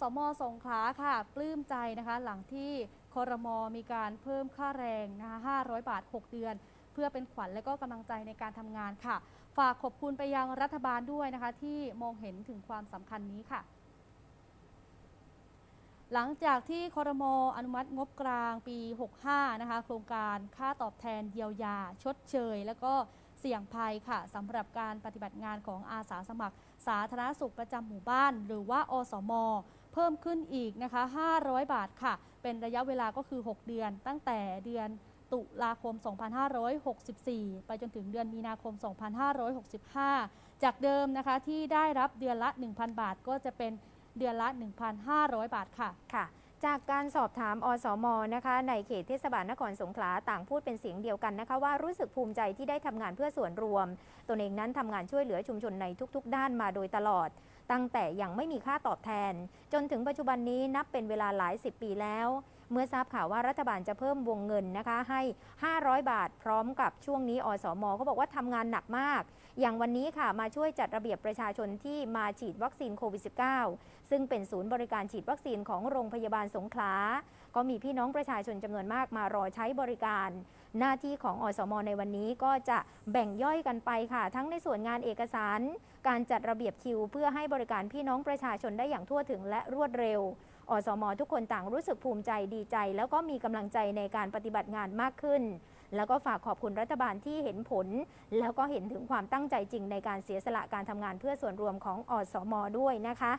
สมสงขลาค่ะ ปลื้มใจนะคะ หลังที่คอรมอมีการเพิ่มค่าแรงนะคะ500 บาท 6 เดือน เพื่อเป็นขวัญและก็กำลังใจในการทำงานค่ะ ฝากขอบคุณไปยังรัฐบาลด้วยนะคะ ที่มองเห็นถึงความสำคัญนี้ค่ะ หลังจากที่คอรมออนุมัติงบกลางปี 65 นะคะ โครงการค่าตอบแทนเยียวยา ชดเชย และก็เสี่ยงภัยค่ะสำหรับการปฏิบัติงานของอาสาสมัคร สาธารณสุขประจำหมู่บ้าน หรือว่าอสม เพิ่มขึ้นอีกนะคะ 500 บาทค่ะ เป็นระยะเวลาก็คือ 6 เดือน ตั้งแต่เดือนตุลาคม 2564 ไปจนถึงเดือนมีนาคม 2565 จากเดิมนะคะที่ได้รับเดือนละ 1,000 บาทก็จะเป็นเดือนละ 1,500 บาทค่ะ ค่ะ จากการสอบถามอสมนะคะในเขตเทศบาลนครสงขลาต่างพูดเป็นเสียงเดียวกันนะคะว่ารู้สึกภูมิใจที่ได้ทำงานเพื่อส่วนรวม ตนเองนั้นทำงานช่วยเหลือชุมชนในทุก ๆ ด้านมาโดยตลอด ตั้งแต่ยังไม่มีค่าตอบแทน จนถึงปัจจุบันนี้นับเป็นเวลาหลายสิบปีแล้ว เมื่อทราบข่าวว่ารัฐบาลจะเพิ่มวงเงินนะคะให้ 500 บาทพร้อมกับช่วงนี้อสมเขาบอกว่าทำงานหนักมาก อย่างวันนี้ค่ะมาช่วยจัดระเบียบประชาชนที่มาฉีดวัคซีนโควิด -19 ซึ่งเป็นศูนย์บริการฉีดวัคซีนของโรงพยาบาลสงขลา ก็มีพี่น้องประชาชนจำนวนมากมารอใช้บริการ หน้าที่ของอสมในวันนี้ก็จะแบ่งย่อยกันไปค่ะ ทั้งในส่วนงานเอกสาร การจัดระเบียบคิว เพื่อให้บริการพี่น้องประชาชนได้อย่างทั่วถึงและรวดเร็ว อสม ทุกคนต่างรู้สึกภูมิใจดีใจ แล้วก็มีกำลังใจในการปฏิบัติงานมากขึ้น แล้วก็ฝากขอบคุณรัฐบาลที่เห็นผล แล้วก็เห็นถึงความตั้งใจจริงในการเสียสละการทำงานเพื่อส่วนรวมของอสมด้วยนะคะ